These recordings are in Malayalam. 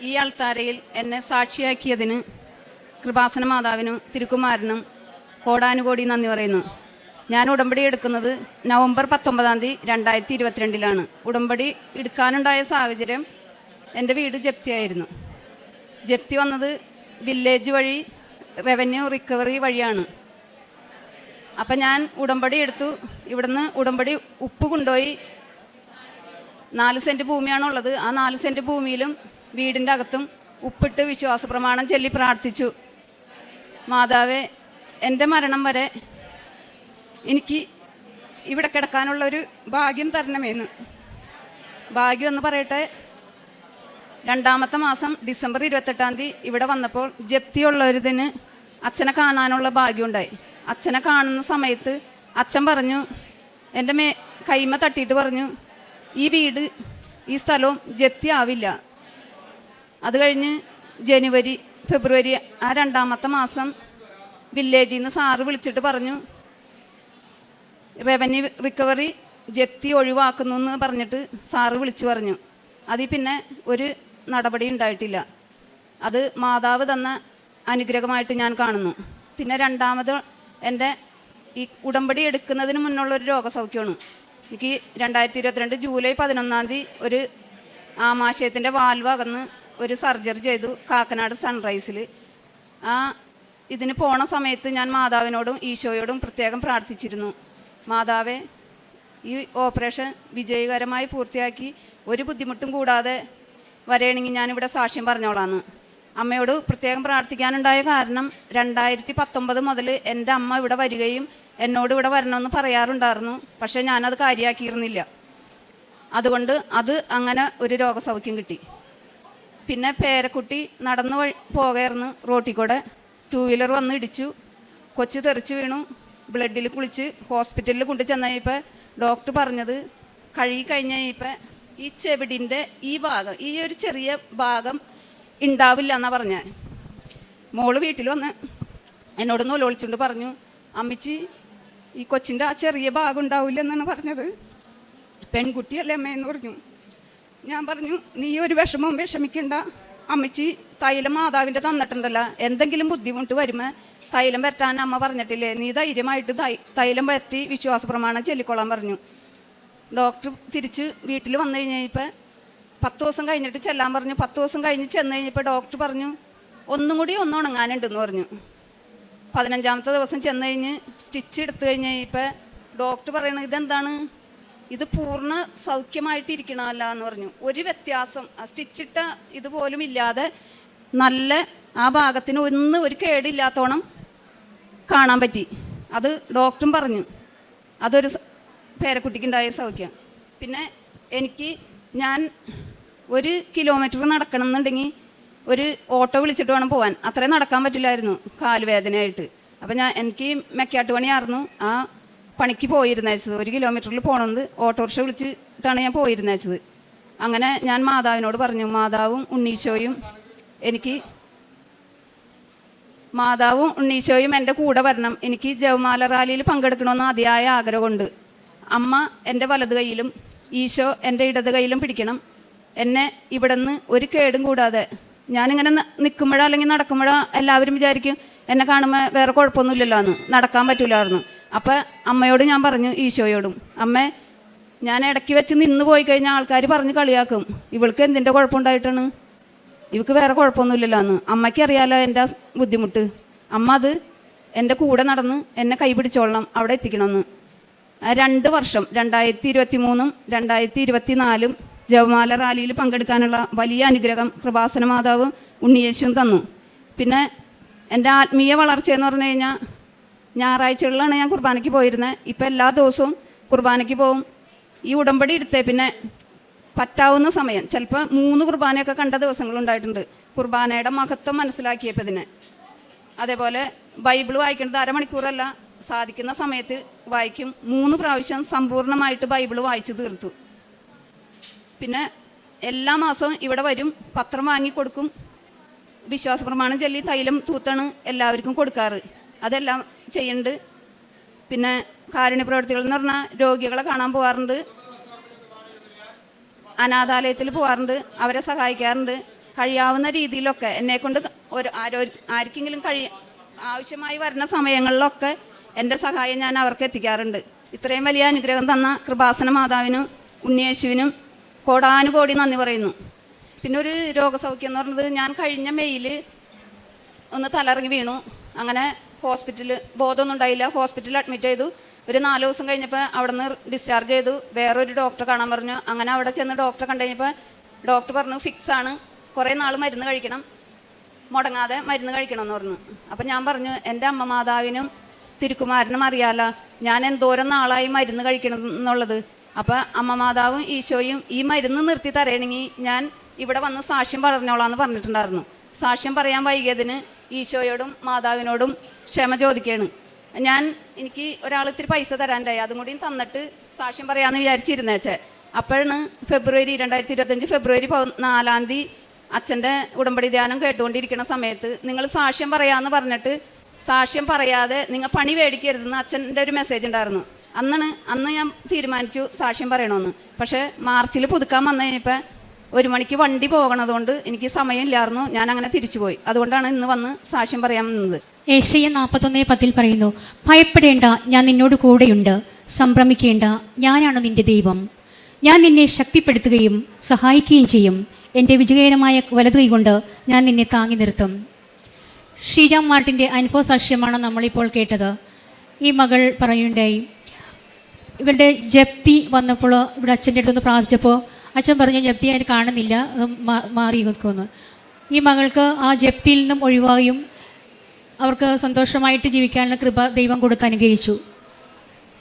ഈ അൾത്താരയിൽ എന്നെ സാക്ഷിയാക്കിയതിന് കൃപാസന മാതാവിനും തിരുക്കുമാരനും കോടാനുകോടി നന്ദി പറയുന്നു. ഞാൻ ഉടമ്പടി എടുക്കുന്നത് നവംബർ പത്തൊമ്പതാം തീയതി രണ്ടായിരത്തി ഇരുപത്തിരണ്ടിലാണ് ഉടമ്പടി എടുക്കാനുണ്ടായ സാഹചര്യം എന്റെ വീട് ജപ്തിയായിരുന്നു ജപ്തി വന്നത് വില്ലേജ് വഴി റവന്യൂ റിക്കവറി വഴിയാണ്. അപ്പം ഞാൻ ഉടമ്പടി എടുത്തു. ഇവിടുന്ന് ഉടമ്പടി ഉപ്പ് കൊണ്ടുപോയി. നാല് സെന്റ് ഭൂമിയാണുള്ളത്. ആ നാല് സെന്റ് ഭൂമിയിലും വീടിന്റെ അകത്തും ഉപ്പിട്ട് വിശ്വാസ പ്രമാണം ചൊല്ലി പ്രാർത്ഥിച്ചു. മാതാവേ എന്റെ മരണം വരെ എനിക്ക് ഇവിടെ കിടക്കാനുള്ളൊരു ഭാഗ്യം തരണമേന്ന്. ഭാഗ്യം എന്ന് പറയട്ടെ രണ്ടാമത്തെ മാസം ഡിസംബർ ഇരുപത്തെട്ടാം തീയതി ഇവിടെ വന്നപ്പോൾ ജപ്തിയുള്ളൊരിതിന് അച്ഛനെ കാണാനുള്ള ഭാഗ്യമുണ്ടായി. അച്ഛനെ കാണുന്ന സമയത്ത് അച്ഛൻ പറഞ്ഞു എന്റെ മേ കൈമ തട്ടിയിട്ട് പറഞ്ഞു ഈ വീട് ഈ സ്ഥലവും ജപ്തി ആവില്ല അത് കഴിഞ്ഞ് ജനുവരി ഫെബ്രുവരി ആ രണ്ടാമത്തെ മാസം വില്ലേജിൽ നിന്ന് സാറ് വിളിച്ചിട്ട് പറഞ്ഞു റവന്യൂ റിക്കവറി ജപ്തി ഒഴിവാക്കുന്നു എന്ന് പറഞ്ഞിട്ട് സാറ് വിളിച്ചു പറഞ്ഞു. അതിൽ പിന്നെ ഒരു നടപടി ഉണ്ടായിട്ടില്ല. അത് മാതാവ് തന്ന അനുഗ്രഹമായിട്ട് ഞാൻ കാണുന്നു. പിന്നെ രണ്ടാമത് എന്റെ ഈ ഉടമ്പടി എടുക്കുന്നതിന് മുന്നുള്ളൊരു രോഗസൗഖ്യമാണ്. എനിക്ക് രണ്ടായിരത്തി ഇരുപത്തിരണ്ട് ജൂലൈ പതിനൊന്നാം തീയതി ഒരു ആമാശയത്തിന്റെ വാൽവ് അകന്ന് ഒരു സർജറി ചെയ്തു കാക്കനാട് സൺറൈസിൽ ആ ഇതിന് പോണ സമയത്ത് ഞാൻ മാതാവിനോടും ഈശോയോടും പ്രത്യേകം പ്രാർത്ഥിച്ചിരുന്നു. മാതാവേ ഈ ഓപ്പറേഷൻ വിജയകരമായി പൂർത്തിയാക്കി ഒരു ബുദ്ധിമുട്ടും കൂടാതെ വരണമെങ്കിൽ ഞാനിവിടെ സാക്ഷ്യം പറഞ്ഞോളാന്ന്. അമ്മയോട് പ്രത്യേകം പ്രാർത്ഥിക്കാനുണ്ടായ കാരണം രണ്ടായിരത്തി പത്തൊമ്പത് മുതൽ എന്റെ അമ്മ ഇവിടെ വരികയും എന്നോട് ഇവിടെ വരണമെന്ന് പറയാറുണ്ടായിരുന്നു. പക്ഷേ ഞാനത് കാര്യമാക്കിയിരുന്നില്ല അതുകൊണ്ട് അത് അങ്ങനെ ഒരു രോഗസൗഖ്യം കിട്ടി. പിന്നെ പേരക്കുട്ടി നടന്നു പോകായിരുന്നു റോട്ടിൽ കൂടെ. ടൂ വീലർ വന്ന് ഇടിച്ചു. കൊച്ചു തെറിച്ച് വീണു. ബ്ലഡിൽ കുളിച്ച് ഹോസ്പിറ്റലിൽ കൊണ്ടു ചെന്നപ്പോൾ ഡോക്ടർ പറഞ്ഞത് കഴുകി കഴിഞ്ഞ് കഴിഞ്ഞപ്പോൾ ഈ ചെവിടിന്റെ ഈ ഭാഗം ഈ ഒരു ചെറിയ ഭാഗം ഉണ്ടാവില്ല എന്നാണ് പറഞ്ഞത് മോൾ വീട്ടിൽ വന്ന് എന്നോട് നൂലോളിച്ചുകൊണ്ട് പറഞ്ഞു അമ്മച്ചി ഈ കൊച്ചിന്റെ ആ ചെറിയ ഭാഗം ഉണ്ടാവില്ല എന്നാണ് പറഞ്ഞത്. പെൺകുട്ടിയല്ലേ അമ്മയെന്ന് പറഞ്ഞു. ഞാൻ പറഞ്ഞു നീ ഒരു വിഷമവും വിഷമിക്കണ്ട. അമ്മച്ചി തൈലം മാതാവിന്റെ തന്നിട്ടുണ്ടല്ലോ. എന്തെങ്കിലും ബുദ്ധിമുട്ട് വരുമ്പോൾ തൈലം വരട്ടാൻ അമ്മ പറഞ്ഞിട്ടില്ലേ? നീ ധൈര്യമായിട്ട് തൈലം വരട്ടി വിശ്വാസ പ്രമാണം ചെല്ലിക്കൊള്ളാൻ പറഞ്ഞു. ഡോക്ടർ തിരിച്ച് വീട്ടിൽ വന്നു കഴിഞ്ഞപ്പോൾ പത്ത് ദിവസം കഴിഞ്ഞിട്ട് ചെല്ലാൻ പറഞ്ഞു. പത്ത് ദിവസം കഴിഞ്ഞ് ചെന്ന് കഴിഞ്ഞപ്പോൾ ഡോക്ടർ പറഞ്ഞു ഒന്നും കൂടി ഒന്ന് ഉണങ്ങാനുണ്ടെന്ന് പറഞ്ഞു. പതിനഞ്ചാമത്തെ ദിവസം ചെന്ന് കഴിഞ്ഞ് സ്റ്റിച്ച് എടുത്തു കഴിഞ്ഞ് കഴിഞ്ഞപ്പോൾ ഡോക്ടർ പറയണത് ഇതെന്താണ്? ഇത് പൂർണ സൗഖ്യമായിട്ടിരിക്കണമല്ല എന്ന് പറഞ്ഞു. ഒരു വ്യത്യാസം ആ സ്റ്റിച്ചിട്ട ഇതുപോലും ഇല്ലാതെ നല്ല ആ ഭാഗത്തിന് ഒന്ന് ഒരു കേടില്ലാത്തോണം കാണാൻ പറ്റി. അത് ഡോക്ടറും പറഞ്ഞു. അതൊരു പേരക്കുട്ടിക്കുണ്ടായ സൗഖ്യം. പിന്നെ എനിക്ക് ഞാൻ ഒരു കിലോമീറ്റർ നടക്കണം എന്നുണ്ടെങ്കിൽ ഒരു ഓട്ടോ വിളിച്ചിട്ട് വേണം പോകാൻ അത്രയും നടക്കാൻ പറ്റില്ലായിരുന്നു കാലുവേദനയായിട്ട് അപ്പം ഞാൻ എനിക്ക് മെക്കാട്ട് പണിയായിരുന്നു ആ പണിക്ക് പോയിരുന്നയച്ചത്. ഒരു കിലോമീറ്ററിൽ പോകണമെന്ന് ഓട്ടോറിക്ഷ വിളിച്ചിട്ടാണ് ഞാൻ പോയിരുന്നയച്ചത്. അങ്ങനെ ഞാൻ മാതാവിനോട് പറഞ്ഞു മാതാവും ഉണ്ണീശോയും എനിക്ക് മാതാവും ഉണ്ണീശോയും എന്റെ കൂടെ വരണം. എനിക്ക് ജവമാല റാലിയിൽ പങ്കെടുക്കണമെന്ന് അതിയായ ആഗ്രഹമുണ്ട്. അമ്മ എന്റെ വലത് കൈയിലും ഈശോ എന്റെ ഇടത് കൈയിലും പിടിക്കണം. എന്നെ ഇവിടുന്ന് ഒരു കേടും കൂടാതെ ഞാനിങ്ങനെ നിൽക്കുമ്പോഴോ അല്ലെങ്കിൽ നടക്കുമ്പോഴോ എല്ലാവരും വിചാരിക്കും എന്നെ കാണുമ്പോൾ വേറെ കുഴപ്പമൊന്നുമില്ലല്ലോ എന്ന്. നടക്കാൻ പറ്റില്ലായിരുന്നു അപ്പം അമ്മയോട് ഞാൻ പറഞ്ഞു ഈശോയോടും അമ്മേ ഞാൻ ഇടയ്ക്ക് വെച്ച് നിന്ന് പോയി കഴിഞ്ഞാൽ ആൾക്കാർ പറഞ്ഞ് കളിയാക്കും. ഇവൾക്ക് എന്തിന്റെ കുഴപ്പമുണ്ടായിട്ടാണ്? ഇവൾക്ക് വേറെ കുഴപ്പമൊന്നുമില്ലല്ലോ എന്ന് അമ്മയ്ക്ക് അറിയാലോ എന്റെ ബുദ്ധിമുട്ട്. അമ്മ അത് എന്റെ കൂടെ നടന്ന് എന്നെ കൈപിടിച്ചോളണം അവിടെ എത്തിക്കണമെന്ന്. രണ്ട് വർഷം രണ്ടായിരത്തി ഇരുപത്തി മൂന്നും രണ്ടായിരത്തി ഇരുപത്തി നാലും ജവമാല റാലിയിൽ പങ്കെടുക്കാനുള്ള വലിയ അനുഗ്രഹം കൃപാസന മാതാവും ഉണ്ണിയേശുവും തന്നു. പിന്നെ എന്റെ ആത്മീയ വളർച്ചയെന്ന് പറഞ്ഞു കഴിഞ്ഞാൽ ഞായറാഴ്ചകളിലാണ് ഞാൻ കുർബാനയ്ക്ക് പോയിരുന്നത് ഇപ്പം എല്ലാ ദിവസവും കുർബാനയ്ക്ക് പോവും. ഈ ഉടമ്പടി എടുത്തേ പിന്നെ പറ്റാവുന്ന സമയം. ചിലപ്പോൾ മൂന്ന് കുർബാനയൊക്കെ കണ്ട ദിവസങ്ങളുണ്ടായിട്ടുണ്ട്. കുർബാനയുടെ മഹത്വം മനസ്സിലാക്കിയപ്പോൾ ഇതിനെ. അതേപോലെ ബൈബിൾ വായിക്കുന്നത് അരമണിക്കൂറല്ല. സാധിക്കുന്ന സമയത്ത് വായിക്കും. മൂന്ന് പ്രാവശ്യം സമ്പൂർണമായിട്ട് ബൈബിൾ വായിച്ചു തീർത്തു. പിന്നെ എല്ലാ മാസവും ഇവിടെ വരും. പത്രം വാങ്ങി കൊടുക്കും. വിശ്വാസ പ്രമാണം ചൊല്ലി തൈലം തൂത്താണ് എല്ലാവർക്കും കൊടുക്കാറ്. അതെല്ലാം ചെയ്യുന്നുണ്ട്. പിന്നെ കാരുണ്യ പ്രവർത്തികൾ എന്ന് പറഞ്ഞാൽ രോഗികളെ കാണാൻ പോകാറുണ്ട് അനാഥാലയത്തിൽ പോകാറുണ്ട് അവരെ സഹായിക്കാറുണ്ട്. കഴിയാവുന്ന രീതിയിലൊക്കെ എന്നെ കൊണ്ട് ഒരു ആരോ ആർക്കെങ്കിലും കഴി ആവശ്യമായി വരുന്ന സമയങ്ങളിലൊക്കെ എന്റെ സഹായം ഞാൻ അവർക്ക് എത്തിക്കാറുണ്ട്. ഇത്രയും വലിയ അനുഗ്രഹം തന്ന കൃപാസന മാതാവിനും ഉണ്ണിയേശുവിനും കോടാനുകോടി നന്ദി പറയുന്നു. പിന്നെ ഒരു രോഗസൗഖ്യം എന്ന് പറഞ്ഞത് ഞാൻ കഴിഞ്ഞ മെയ്യിൽ ഒന്ന് തലറങ്ങി വീണു. അങ്ങനെ ഹോസ്പിറ്റലിൽ ബോധമൊന്നും ഉണ്ടായില്ല. ഹോസ്പിറ്റലിൽ അഡ്മിറ്റ് ചെയ്തു. ഒരു നാല് ദിവസം കഴിഞ്ഞപ്പോൾ അവിടെ നിന്ന് ഡിസ്ചാർജ് ചെയ്തു. വേറൊരു ഡോക്ടറെ കാണാൻ പറഞ്ഞു. അങ്ങനെ അവിടെ ചെന്ന് ഡോക്ടറെ കണ്ടു കഴിഞ്ഞപ്പോൾ ഡോക്ടർ പറഞ്ഞു ഫിക്സ് ആണ്. കുറേ നാൾ മരുന്ന് കഴിക്കണം. മുടങ്ങാതെ മരുന്ന് കഴിക്കണം എന്ന് പറഞ്ഞു. അപ്പം ഞാൻ പറഞ്ഞു എന്റെ അമ്മ മാതാവിനും തിരുക്കുമാരനും അറിയാല. ഞാൻ എന്തോരം നാളായി മരുന്ന് കഴിക്കണം എന്നുള്ളത്. അപ്പം അമ്മ മാതാവും ഈശോയും ഈ മരുന്ന് നിർത്തി തരണമെങ്കിൽ ഞാൻ ഇവിടെ വന്ന് സാക്ഷ്യം പറഞ്ഞോളാന്ന് പറഞ്ഞിട്ടുണ്ടായിരുന്നു. സാക്ഷ്യം പറയാൻ വൈകിയതിന് ഈശോയോടും മാതാവിനോടും ക്ഷമ ചോദിക്കുകയാണ് ഞാൻ എനിക്ക് ഒരാൾ ഇത്തിരി പൈസ തരാണ്ടായി അതും കൂടിയും തന്നിട്ട് സാക്ഷ്യം പറയാമെന്ന് വിചാരിച്ചിരുന്നേച്ചേ അപ്പോഴാണ് ഫെബ്രുവരി രണ്ടായിരത്തി ഇരുപത്തഞ്ച് ഫെബ്രുവരി നാലാം തീയതി അച്ഛന്റെ ഉടമ്പടി ധ്യാനം കേട്ടുകൊണ്ടിരിക്കുന്ന സമയത്ത് നിങ്ങൾ സാക്ഷ്യം പറയാമെന്ന് പറഞ്ഞിട്ട് സാക്ഷ്യം പറയാതെ നിങ്ങൾ പണി മേടിക്കരുതെന്ന് അച്ഛന്റെ ഒരു മെസ്സേജ് ഉണ്ടായിരുന്നു. അന്നാണ് അന്ന് ഞാൻ തീരുമാനിച്ചു സാക്ഷ്യം പറയണമെന്ന്. പക്ഷേ മാർച്ചിൽ പുതുക്കാൻ വന്നു കഴിഞ്ഞപ്പോൾ ഒരു മണിക്ക് വണ്ടി പോകണതുകൊണ്ട് എനിക്ക് സമയമില്ലായിരുന്നു. ഞാൻ അങ്ങനെ തിരിച്ചുപോയി. അതുകൊണ്ടാണ് ഇന്ന് വന്ന് സാക്ഷ്യം പറയാൻ നിന്നത് ഏഷ്യ നാൽപ്പത്തൊന്നേ പത്തിൽ പറയുന്നു ഭയപ്പെടേണ്ട ഞാൻ നിന്നോട് കൂടെയുണ്ട്. സംഭ്രമിക്കേണ്ട ഞാനാണ് നിന്റെ ദൈവം. ഞാൻ നിന്നെ ശക്തിപ്പെടുത്തുകയും സഹായിക്കുകയും ചെയ്യും. എന്റെ വിജയകരമായ വലതു കൈകൊണ്ട് ഞാൻ നിന്നെ താങ്ങി നിർത്തും. ഷീജ മാർട്ടിന്റെ അനുഭവ സാക്ഷ്യമാണ് നമ്മളിപ്പോൾ കേട്ടത്. ഈ മകൾ പറയുണ്ടായി ഇവരുടെ ജപ്തി വന്നപ്പോൾ ഇവിടെ അച്ഛന്റെ അടുത്തൊന്ന് പ്രാർത്ഥിച്ചപ്പോൾ അച്ഛൻ പറഞ്ഞു ജപ്തി അതിന് കാണുന്നില്ല മാറി നിൽക്കുമെന്ന്. ഈ മകൾക്ക് ആ ജപ്തിയിൽ നിന്നും ഒഴിവായും അവർക്ക് സന്തോഷമായിട്ട് ജീവിക്കാനുള്ള കൃപ ദൈവം കൊടുത്ത് അനുഗ്രഹിച്ചു.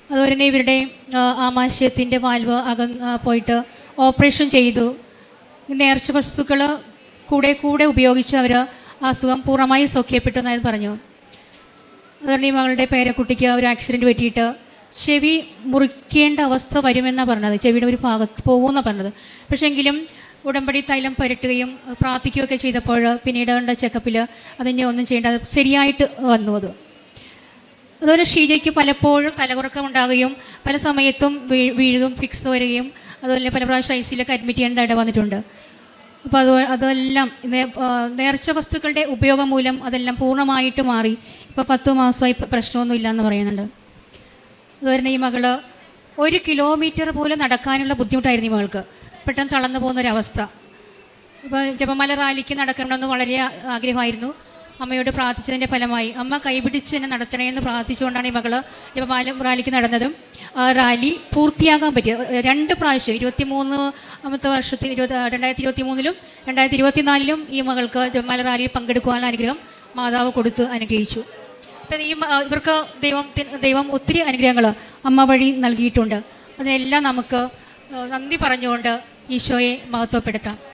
അതുപോലെ തന്നെ ഇവരുടെ ആമാശയത്തിന്റെ വാൽവ് അക പോയിട്ട് ഓപ്പറേഷൻ ചെയ്തു. നേർച്ച വസ്തുക്കൾ കൂടെ കൂടെ ഉപയോഗിച്ച് അവർ അസുഖം പൂർണമായി സൗഖ്യപ്പെട്ടു എന്നായി പറഞ്ഞു അതുകൊണ്ട് ഈ മകളുടെ പേരക്കുട്ടിക്ക് ഒരു ആക്സിഡന്റ് പറ്റിയിട്ട് ചെവി മുറിക്കേണ്ട അവസ്ഥ വരുമെന്നാണ് പറഞ്ഞത്. ചെവിയുടെ ഒരു ഭാഗത്ത് പോകുമെന്നാണ് പറഞ്ഞത്. പക്ഷേങ്കിലും ഉടമ്പടി തൈലം പുരട്ടുകയും പ്രാർത്ഥിക്കുകയൊക്കെ ചെയ്തപ്പോൾ പിന്നീട് കണ്ട ചെക്കപ്പിൽ അതിനെ ഒന്നും ചെയ്യേണ്ട ശരിയായിട്ട് വന്നു അത്. അതുപോലെ ഷീജയ്ക്ക് പലപ്പോഴും തലകുറക്കം ഉണ്ടാകുകയും പല സമയത്തും വീഴുകയും ഫിക്സ് വരികയും അതുപോലെ പല പ്രാവശ്യം ഐ സിയിലൊക്കെ അഡ്മിറ്റ് ചെയ്യേണ്ടതായിട്ട് വന്നിട്ടുണ്ട്. അപ്പോൾ അത് അതെല്ലാം നേർച്ച വസ്തുക്കളുടെ ഉപയോഗം മൂലം അതെല്ലാം പൂർണമായിട്ട് മാറി. ഇപ്പോൾ പത്ത് മാസമായി ഇപ്പോൾ പ്രശ്നമൊന്നുമില്ല എന്ന് പറയുന്നുണ്ട്. അതുപോലെ ഈ മകൾ ഒരു കിലോമീറ്റർ പോലും നടക്കാനുള്ള ബുദ്ധിമുട്ടായിരുന്നു ഈ മകൾക്ക്. പെട്ടെന്ന് തളർന്നു പോകുന്ന ഒരവസ്ഥ ഇപ്പോൾ ജപമല റാലിക്ക് നടക്കണമെന്ന് വളരെ ആഗ്രഹമായിരുന്നു. അമ്മയോട് പ്രാർത്ഥിച്ചതിന്റെ ഫലമായി. അമ്മ കൈപിടിച്ച് തന്നെ നടത്തണമെന്ന് പ്രാർത്ഥിച്ചുകൊണ്ടാണ് ഈ മകൾ ജപമാല റാലിക്ക് നടന്നതും. റാലി പൂർത്തിയാകാൻ പറ്റിയത് രണ്ട് പ്രാവശ്യം ഇരുപത്തി മൂന്നാമത്തെ വർഷത്തിൽ ഇരുപത്തി രണ്ടായിരത്തി ഇരുപത്തി മൂന്നിലും രണ്ടായിരത്തി ഇരുപത്തിനാലിലും ഈ മകൾക്ക് ജപമാല റാലിയിൽ പങ്കെടുക്കുവാനുള്ള അനുഗ്രഹം മാതാവ് കൊടുത്ത് അനുഗ്രഹിച്ചു. ഇവർക്ക് ദൈവം ദൈവം ഒത്തിരി അനുഗ്രഹങ്ങൾ അമ്മ വഴി നൽകിയിട്ടുണ്ട്. അതിനെല്ലാം നമുക്ക് നന്ദി പറഞ്ഞുകൊണ്ട് ഈശോയെ മഹത്വപ്പെടുത്താം.